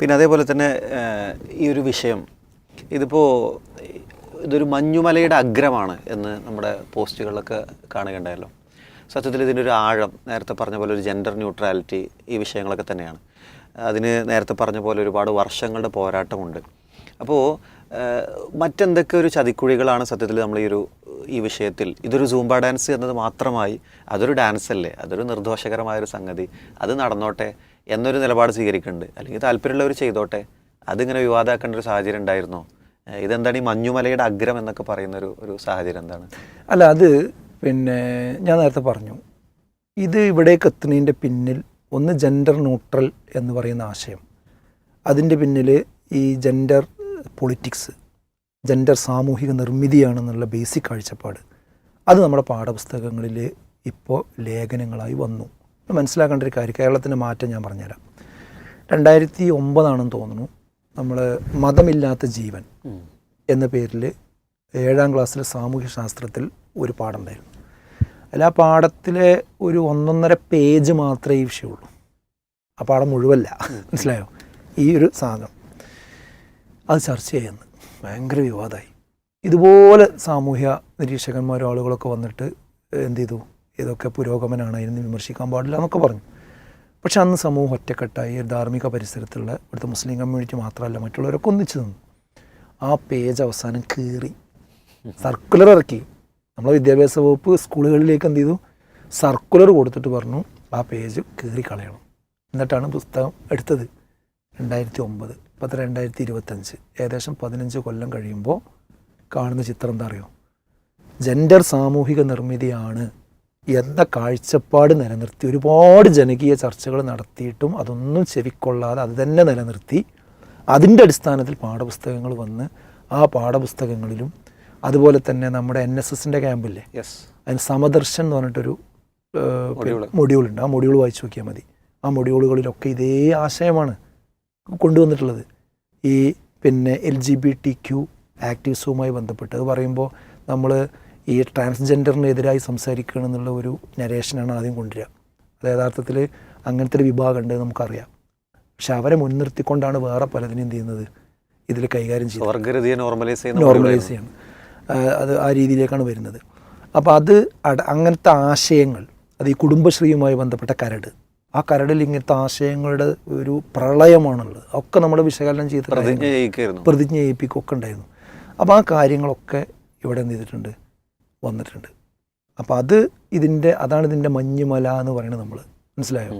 പിന്നെ അതേപോലെ തന്നെ ഈ ഒരു വിഷയം. ഇതിപ്പോൾ ഇതൊരു മഞ്ഞുമലയുടെ അഗ്രമാണ് എന്ന് നമ്മുടെ പോസ്റ്റുകളിലൊക്കെ കാണുകയുണ്ടായല്ലോ. സത്യത്തിൽ ഇതിന്റെ ഒരു ആഴം നേരത്തെ പറഞ്ഞ പോലെ ഒരു ജെൻഡർ ന്യൂട്രാലിറ്റി ഈ വിഷയങ്ങളൊക്കെ തന്നെയാണ്. അതിന് നേരത്തെ പറഞ്ഞ പോലെ ഒരുപാട് വർഷങ്ങളുടെ പോരാട്ടമുണ്ട്. അപ്പോൾ മറ്റെന്തൊക്കെ ഒരു ചതിക്കുഴികളാണ് സത്യത്തിൽ നമ്മൾ ഈ ഒരു ഈ വിഷയത്തിൽ? ഇതൊരു സൂംബ ഡാൻസ് എന്നത് മാത്രമായി അതൊരു ഡാൻസ് അല്ലേ അതൊരു നിർദോഷകരമായൊരു സംഗതി. അത് നടന്നോട്ടെ എന്നൊരു നിലപാട് സ്വീകരിക്കുന്നുണ്ട്. അല്ലെങ്കിൽ താല്പര്യമുള്ളവർ ചെയ്തോട്ടെ. അതിങ്ങനെ വിവാദമാക്കേണ്ട ഒരു സാഹചര്യം ഉണ്ടായിരുന്നോ? ഇതെന്താണ് ഈ മഞ്ഞുമലയുടെ അഗ്രം എന്നൊക്കെ പറയുന്ന ഒരു ഒരു സാഹചര്യം എന്താണ്? അല്ല അത് പിന്നെ ഞാൻ നേരത്തെ പറഞ്ഞു. ഇത് ഇവിടേക്ക് എത്തുന്നതിന്റെ പിന്നിൽ ഒന്ന് ജെൻഡർ ന്യൂട്രൽ എന്ന് പറയുന്ന ആശയം. അതിന്റെ പിന്നിൽ ഈ ജെൻഡർ പൊളിറ്റിക്സ് ജെൻഡർ സാമൂഹിക നിർമ്മിതിയാണെന്നുള്ള ബേസിക് കാഴ്ചപ്പാട്. അത് നമ്മുടെ പാഠപുസ്തകങ്ങളിൽ ഇപ്പോൾ ലേഖനങ്ങളായി വന്നു. മനസ്സിലാക്കേണ്ട ഒരു കാര്യം കേരളത്തിന്റെ മാറ്റം ഞാൻ പറഞ്ഞുതരാം. രണ്ടായിരത്തി ഒമ്പതാണെന്ന് തോന്നുന്നു നമ്മൾ മതമില്ലാത്ത ജീവൻ എന്ന പേരിൽ ഏഴാം ക്ലാസ്സിലെ സാമൂഹ്യ ശാസ്ത്രത്തിൽ ഒരു പാഠമുണ്ടായിരുന്നു അതിൽ ആ പാഠത്തിലെ ഒരു ഒന്നൊന്നര പേജ് മാത്രമേ ഈ വിഷയമുള്ളൂ. ആ പാഠം മുഴുവല്ല. മനസ്സിലായോ? ഈ ഒരു സാധനം. അത് ചർച്ച ചെയ്യുന്നു. ഭയങ്കര വിവാദമായി. ഇതുപോലെ സാമൂഹ്യ നിരീക്ഷകന്മാരും ആളുകളൊക്കെ വന്നിട്ട് എന്ത് ചെയ്തു? ഇതൊക്കെ പുരോഗമനമാണ് അതിന് വിമർശിക്കാൻ പാടില്ല എന്നൊക്കെ പറഞ്ഞു. പക്ഷെ അന്ന് സമൂഹം ഒറ്റക്കെട്ടായി ഒരു ധാർമ്മിക പരിസരത്തുള്ള ഇവിടുത്തെ മുസ്ലിം കമ്മ്യൂണിറ്റി മാത്രമല്ല മറ്റുള്ളവരൊക്കെ ഒന്നിച്ചു നിന്നു. ആ പേജ് അവസാനം കീറി. സർക്കുലർ ഇറക്കി. നമ്മളെ വിദ്യാഭ്യാസ വകുപ്പ് സ്കൂളുകളിലേക്ക് എന്ത് ചെയ്തു? സർക്കുലർ കൊടുത്തിട്ട് പറഞ്ഞു ആ പേജ് കീറി കളയണം എന്നിട്ടാണ് പുസ്തകം എടുത്തത്. രണ്ടായിരത്തി ഒമ്പത് ഇപ്പോഴത്തെ രണ്ടായിരത്തി ഇരുപത്തഞ്ച് ഏകദേശം പതിനഞ്ച് കൊല്ലം കഴിയുമ്പോൾ കാണുന്ന ചിത്രം എന്താ അറിയോ? ജെൻഡർ സാമൂഹിക നിർമ്മിതിയാണ് എന്ന കാഴ്ചപ്പാട് നിലനിർത്തി ഒരുപാട് ജനകീയ ചർച്ചകൾ നടത്തിയിട്ടും അതൊന്നും ചെവിക്കൊള്ളാതെ അത് തന്നെ നിലനിർത്തി അതിന്റെ അടിസ്ഥാനത്തിൽ പാഠപുസ്തകങ്ങൾ വന്ന് ആ പാഠപുസ്തകങ്ങളിലും അതുപോലെ തന്നെ നമ്മുടെ എൻ എസ് എസിന്റെ ക്യാമ്പില്ലേ? യെസ് അതിന് സമദർശൻ എന്ന് പറഞ്ഞിട്ടൊരു മൊഡ്യൂൾ. മൊഡ്യൂളുണ്ട്. ആ മൊഡ്യൂൾ വായിച്ചു നോക്കിയാൽ മതി. ആ മൊഡ്യൂളുകളിലൊക്കെ ഇതേ ആശയമാണ്. കൊണ്ടുവന്നിട്ടുള്ളത്. ഈ പിന്നെ L G B T Q ആക്ടിവിസവുമായി ബന്ധപ്പെട്ട്. അത് പറയുമ്പോൾ നമ്മൾ ഈ ട്രാൻസ്ജെൻഡറിനെതിരായി സംസാരിക്കണം എന്നുള്ള ഒരു നരേഷനാണ് ആദ്യം കൊണ്ടുവരിക. അത് യഥാർത്ഥത്തിൽ അങ്ങനത്തെ ഒരു വിഭാഗം ഉണ്ട് നമുക്കറിയാം. പക്ഷെ അവരെ മുൻനിർത്തിക്കൊണ്ടാണ് വേറെ പലതിനും എന്ത് ചെയ്യുന്നത്? ഇതിൽ കൈകാര്യം ചെയ്യുന്നത്. നോർമലൈസ് നോർമലൈസ് ചെയ്യണം. അത് ആ രീതിയിലേക്കാണ് വരുന്നത്. അപ്പോൾ അത് അങ്ങനത്തെ ആശയങ്ങൾ അത് ഈ കുടുംബശ്രീയുമായി ബന്ധപ്പെട്ട കരട് ആ കരടിൽ ഇങ്ങനത്തെ ആശയങ്ങളുടെ ഒരു പ്രളയമാണുള്ളത്. ഒക്കെ നമ്മൾ വിശകലനം ചെയ്ത് പ്രതിജ്ഞ ചെയ്യിക്കായിരുന്നു. ഒക്കെ ഉണ്ടായിരുന്നു. അപ്പോൾ ആ കാര്യങ്ങളൊക്കെ ഇവിടെ എന്ത് ചെയ്തിട്ടുണ്ട്? വന്നിട്ടുണ്ട്. അപ്പോൾ അത് ഇതിന്റെ അതാണ് ഇതിന്റെ മഞ്ഞുമല എന്ന് പറയുന്നത് നമ്മൾ മനസ്സിലായോ.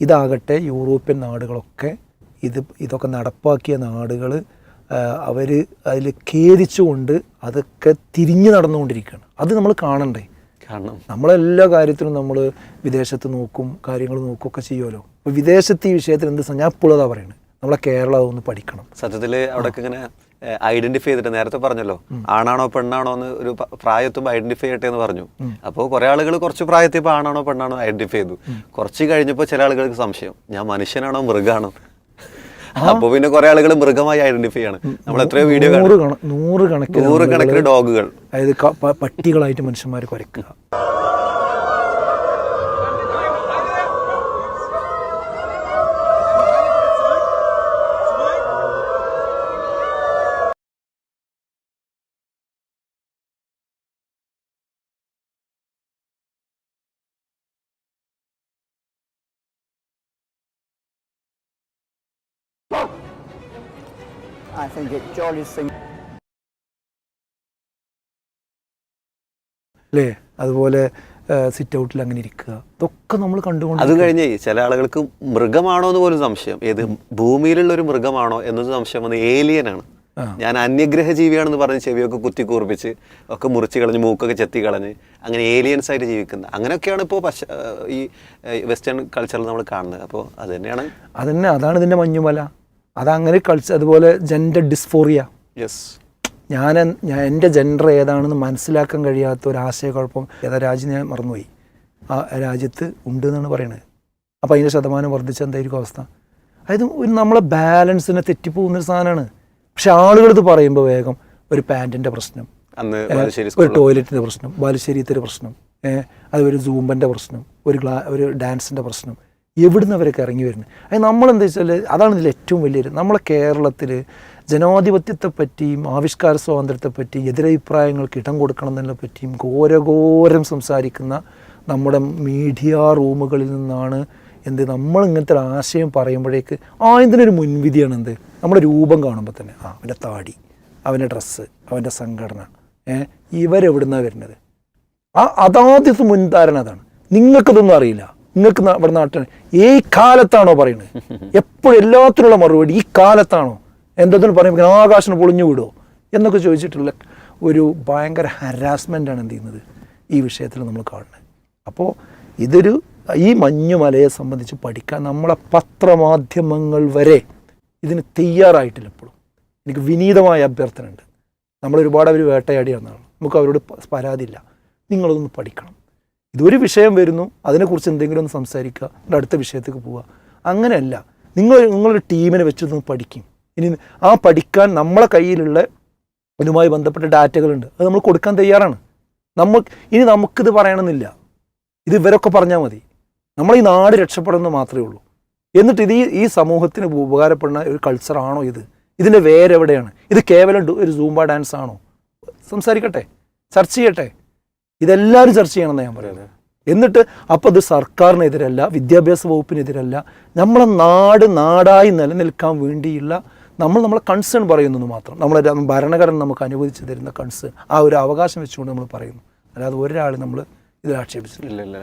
ഇതാകട്ടെ യൂറോപ്യൻ നാടുകളൊക്കെ ഇത് ഇതൊക്കെ നടപ്പാക്കിയ നാടുകൾ അവർ അതിൽ ഖേദിച്ചുകൊണ്ട് അതൊക്കെ തിരിഞ്ഞു നടന്നുകൊണ്ടിരിക്കുകയാണ്. അത് നമ്മൾ കാണണ്ടേ? കാരണം. നമ്മളെല്ലാ കാര്യത്തിനും നമ്മൾ വിദേശത്ത് നോക്കും കാര്യങ്ങൾ നോക്കുകയൊക്കെ ചെയ്യുമല്ലോ അപ്പോൾ വിദേശത്ത് ഈ വിഷയത്തിൽ എന്ത് ഞാൻ ഇപ്പോഴതാ പറയുന്നത് നമ്മളെ കേരളം അതൊന്ന് പഠിക്കണം. സത്യത്തിൽ അവിടെ ഇങ്ങനെ ഐഡന്റിഫൈ ചെയ്തിട്ട് നേരത്തെ പറഞ്ഞല്ലോ. ആണാണോ പെണ്ണാണോ എന്ന് ഒരു പ്രായത്തുമ്പോൾ ഐഡന്റിഫൈ ചെയ്യട്ടെ എന്ന് പറഞ്ഞു. അപ്പോൾ കുറെ ആളുകൾ കുറച്ച് പ്രായത്തിൽ ആണാണോ പെണ്ണാണോ ഐഡന്റിഫൈ ചെയ്തു. കുറച്ച് കഴിഞ്ഞപ്പോൾ ചില ആളുകൾക്ക് സംശയം. ഞാൻ മനുഷ്യനാണോ മൃഗാണോ? അപ്പൊ പിന്നെ കുറെ ആളുകൾ മൃഗമായി ഐഡന്റിഫൈ ആണ് നമ്മൾ എത്രയോ വീഡിയോ നൂറ് കണക്കിന് നൂറ് കണക്കിന് ഡോഗുകൾ. അതായത് പട്ടികളായിട്ട് മനുഷ്യന്മാർ കുരയ്ക്കുക I think it jolly things. അല്ലേ അതുപോലെ സിറ്റ് ഔട്ടിൽ അങ്ങനെ ഇരിക്കുക. ഇതൊക്കെ നമ്മൾ കണ്ടുകൊണ്ട് അത് കഴിഞ്ഞ് ചില ആളുകൾക്ക് മൃഗമാണോ എന്ന് പോലും സംശയം. ഏത് ഭൂമിയിലുള്ള ഒരു മൃഗമാണോ എന്നത് സംശയം വന്ന് ഏലിയനാണ്. ഞാൻ അന്യഗ്രഹ ജീവിയാണെന്ന് പറഞ്ഞ് ചെവിയൊക്കെ കുത്തി കൂർപ്പിച്ച് ഒക്കെ മുറിച്ച് കളഞ്ഞ് മൂക്കൊക്കെ ചെത്തി കളഞ്ഞ് അങ്ങനെ ഏലിയൻസ് ആയിട്ട് ജീവിക്കുന്നത്. അങ്ങനെയൊക്കെയാണ് ഇപ്പോൾ പശ ഈ വെസ്റ്റേൺ കൾച്ചറിൽ നമ്മൾ കാണുന്നത്. അപ്പോൾ അത് തന്നെയാണ്. അതന്നെ അതാണ് ഇതിന്റെ മഞ്ഞുമല. അതങ്ങനെ കളിച്ച് അതുപോലെ ജെൻഡർ ഡിസ്ഫോറിയ യെസ് ഞാൻ ഞാൻ എന്റെ ജെൻഡർ ഏതാണെന്ന് മനസ്സിലാക്കാൻ കഴിയാത്ത ഒരു ആശയക്കുഴപ്പം ഏതാ രാജ്യം ഞാൻ മറന്നുപോയി. ആ രാജ്യത്ത് ഉണ്ട് എന്നാണ് പറയുന്നത് അപ്പോൾ അതിന്റെ ശതമാനം വർദ്ധിച്ച എന്തായിരിക്കും അവസ്ഥ? അതായത് ഒരു നമ്മളെ ബാലൻസിനെ തെറ്റിപ്പോകുന്നൊരു സാധനമാണ്. പക്ഷെ ആളുകളത് പറയുമ്പോൾ വേഗം ഒരു പാന്റിന്റെ പ്രശ്നം. ഒരു ടോയ്ലറ്റിന്റെ പ്രശ്നം ബാലുശ്ശേരിത്തെ ഒരു പ്രശ്നം അത് ഒരു സൂമ്പന്റെ പ്രശ്നം ഒരു ഗ്ലാ ഒരു ഡാൻസിന്റെ പ്രശ്നം എവിടുന്ന് അവരൊക്കെ ഇറങ്ങി വരുന്നത് അത് നമ്മളെന്താ വെച്ചാൽ അതാണ് ഇതിൽ ഏറ്റവും വലിയൊരു നമ്മളെ കേരളത്തിൽ ജനാധിപത്യത്തെപ്പറ്റിയും ആവിഷ്കാര സ്വാതന്ത്ര്യത്തെ പറ്റിയും എതിരഭിപ്രായങ്ങൾക്ക് ഇടം കൊടുക്കണം എന്നതിനെ പറ്റിയും ഘോരഘോരം സംസാരിക്കുന്ന നമ്മുടെ മീഡിയ റൂമുകളിൽ നിന്നാണ് എന്ത് നമ്മൾ ഇങ്ങനത്തെ ഒരു ആശയം പറയുമ്പോഴേക്ക് ആ ഇതിനൊരു മുൻവിധിയാണ് എന്ത്? നമ്മുടെ രൂപം കാണുമ്പോൾ തന്നെ. ആ അവന്റെ താടി അവന്റെ ഡ്രസ്സ് അവന്റെ സംഘടന. ഏഹ് ഇവരെവിടുന്നാണ് വരുന്നത്? ആ അതാദ്യത്തെ മുൻധാരണ അതാണ്. നിങ്ങൾക്കിതൊന്നും അറിയില്ല. നിങ്ങൾക്ക് ഇവിടെ നാട്ടിൽ ഈ കാലത്താണോ പറയുന്നത്? എപ്പോഴും എല്ലാത്തിനുള്ള മറുപടി ഈ കാലത്താണോ? എന്തെങ്കിലും പറയുമ്പോൾ ആകാശം പൊളിഞ്ഞു വിടുമോ എന്നൊക്കെ ചോദിച്ചിട്ടുള്ള ഒരു ഭയങ്കര ഹരാസ്മെന്റാണ് എന്ത് ചെയ്യുന്നത് ഈ വിഷയത്തിൽ നമ്മൾ കാണുന്നത്. അപ്പോൾ ഇതൊരു ഈ മഞ്ഞുമലയെ സംബന്ധിച്ച് പഠിക്കാൻ നമ്മളെ പത്രമാധ്യമങ്ങൾ വരെ ഇതിന് തയ്യാറായിട്ടില്ല ഇപ്പോഴും എനിക്ക് വിനീതമായ അഭ്യർത്ഥന ഉണ്ട് നമ്മൾ ഒരുപാട് അവർ വേട്ടയാടിയാണെന്നാണ് നമുക്ക് അവരോട് പരാതിയില്ല. നിങ്ങളതൊന്ന് പഠിക്കണം. ഇതൊരു വിഷയം വരുന്നു അതിനെക്കുറിച്ച് എന്തെങ്കിലും ഒന്ന് സംസാരിക്കുക എന്നിട്ട് അടുത്ത വിഷയത്തേക്ക് പോവുക. അങ്ങനെയല്ല. നിങ്ങൾ നിങ്ങളൊരു ടീമിനെ വെച്ചൊന്ന് പഠിക്കും. ഇനി ആ പഠിക്കാൻ നമ്മളെ കയ്യിലുള്ള ഇതുമായി ബന്ധപ്പെട്ട ഡാറ്റകളുണ്ട്. അത് നമ്മൾ കൊടുക്കാൻ തയ്യാറാണ്. നമ്മൾ ഇനി നമുക്കിത് പറയണമെന്നില്ല. ഇത് ഇവരൊക്കെ പറഞ്ഞാൽ മതി. നമ്മൾ ഈ നാട് രക്ഷപ്പെടുന്നത് മാത്രമേ ഉള്ളൂ. എന്നിട്ട് ഇത് ഈ ഈ സമൂഹത്തിന് ഉപകാരപ്പെടുന്ന ഒരു കൾച്ചറാണോ ഇത്? ഇതിന്റെ വേരെവിടെയാണ് ഇത് കേവലം ഒരു സൂംബ ഡാൻസ് ആണോ സംസാരിക്കട്ടെ. ചർച്ച ചെയ്യട്ടെ. ഇതെല്ലാവരും ചർച്ച ചെയ്യണമെന്ന് ഞാൻ പറയുന്നത്. എന്നിട്ട് അപ്പോൾ അത് സർക്കാരിനെതിരല്ല വിദ്യാഭ്യാസ വകുപ്പിനെതിരല്ല നമ്മളെ നാട് നാടായി നിലനിൽക്കാൻ വേണ്ടിയുള്ള നമ്മൾ നമ്മളെ കൺസേൺ പറയുന്നത് മാത്രം. നമ്മളെ ഭരണഘടന നമുക്ക് അനുവദിച്ചു തരുന്ന കൺസേൺ ആ ഒരു അവകാശം വെച്ചുകൊണ്ട് നമ്മൾ പറയുന്നു. അല്ലാതെ ഒരാൾ നമ്മൾ ഇതിൽ ആക്ഷേപിച്ചിട്ടില്ല.